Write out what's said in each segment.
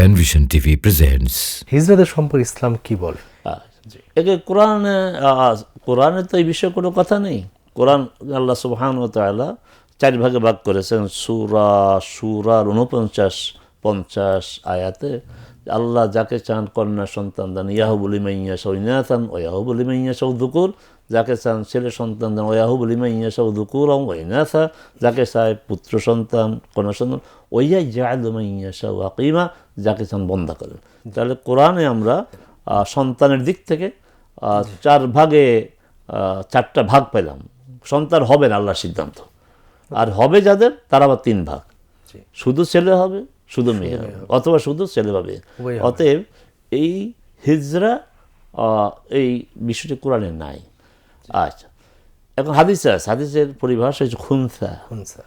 Panvision TV presents হিজড়াদের সম্পর্কে ইসলাম কি বলে? একে কোরআনে কোরআনে তো এই বিষয়ে কোনো কথা নেই। কোরআন আল্লাহ সুবহান ও তাআলা চার ভাগে ভাগ করেছেন। সুরা সুরার উনপঞ্চাশ পঞ্চাশ আয়াতে আল্লাহ যাকে চান কন্যা সন্তান দেন ইয়াহুবুলি মাইয়া সৌনাথান ও ইয়াহুবুলি মাইয়া সৌ দুকুর যাকে চান ছেলে সন্তান দেন ওয়াহুবুলি মাইয়া সৌ দুকুর ওয়াইনাথা যাকে চায় পুত্র সন্তান কন্যা সন্তান ওইয়া জায়দু মাইয়া সৌ আকিমা। যাকে চান বন্ধা করেন। তাহলে কোরআনে আমরা সন্তানের দিক থেকে চার ভাগে চারটা ভাগ পেলাম। সন্তান হবে না আল্লাহর সিদ্ধান্ত। আর হবে যাদের তার আবার তিন ভাগ। শুধু ছেলে হবে শুধু মেয়ে হবে। অথবা শুধু ছেলে হবে। অতএব এই হিজরা এই বিষয়টি কোরআনে নাই। আচ্ছা। এখন হাদিসে আছে। হাদিসের পরিভাষা হচ্ছে খুনসা। খুনসা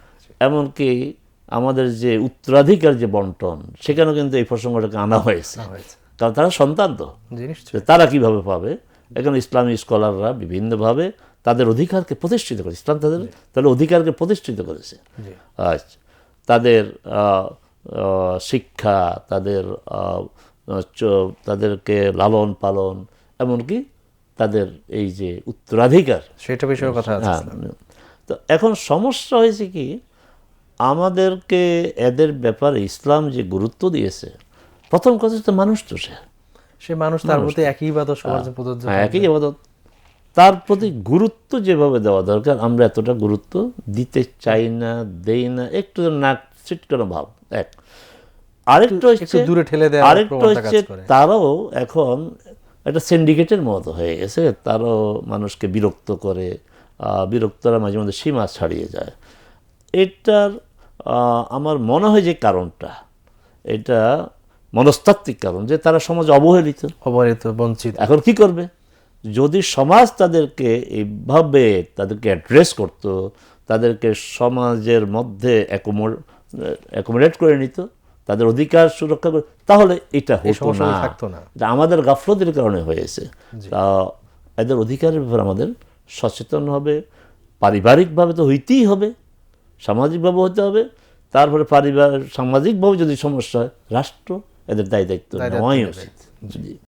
এমনকি আমাদের যে উত্তরাধিকার যে বন্টন সেখানেও কিন্তু এই প্রসঙ্গটাকে আনা হয়েছে। কারণ তারা সন্তান তো। তারা কীভাবে পাবে? এখানে ইসলামী স্কলাররা বিভিন্নভাবে তাদের অধিকারকে প্রতিষ্ঠিত করে ইসলাম তাদের তাহলে অধিকারকে প্রতিষ্ঠিত করেছে। আচ্ছা তাদের শিক্ষা তাদের তাদেরকে লালন পালন এমনকি তাদের এই যে উত্তরাধিকার। সেটা বিষয়ে কথা হ্যাঁ তো এখন সমস্যা হয়েছে কি? আমাদেরকে এদের ব্যাপারে ইসলাম যে গুরুত্ব দিয়েছে প্রথম কথা হচ্ছে মানুষ তো সে। সে মানুষ তার প্রতি একই প্রযোজ্য হ্যাঁ একই ইবাদত। তার প্রতি গুরুত্ব যেভাবে দেওয়া দরকার আমরা এতটা গুরুত্ব দিতে চাই না দেই না একটু নাক ছিটকানো ভাব এক। আরেকটা হচ্ছে দূরে ঠেলে দেওয়ার আরেকটা হচ্ছে তারাও এখন একটা সিন্ডিকেটের মতো হয়ে গেছে। তারাও মানুষকে বিরক্ত করে আহ, বিরক্তরা মাঝে মধ্যে সীমা ছাড়িয়ে যায়। এটার আমার মনে হয় যে কারণটা এটা মনস্তাত্ত্বিক কারণ যে তারা সমাজ অবহেলিত। অবহেলিত বঞ্চিত। এখন কি করবে? যদি সমাজ তাদেরকে এইভাবে তাদেরকে অ্যাড্রেস করত তাদেরকে সমাজের মধ্যে অ্যাকোমোডেট করে নিত তাদের অধিকার সুরক্ষা করে তাহলে এটা হতো না। থাকতো না। আমাদের গাফলতির কারণে হয়েছে। তা এদের অধিকারের ব্যাপারে আমাদের সচেতন হবে পারিবারিকভাবে তো হইতেই হবে। সামাজিকভাবে হতে হবে তারপরে পারিবার সামাজিকভাবে যদি সমস্যা হয় রাষ্ট্র এদের দায় দায়িত্ব দায় দায়িত্ব নেওয়াই উচিত।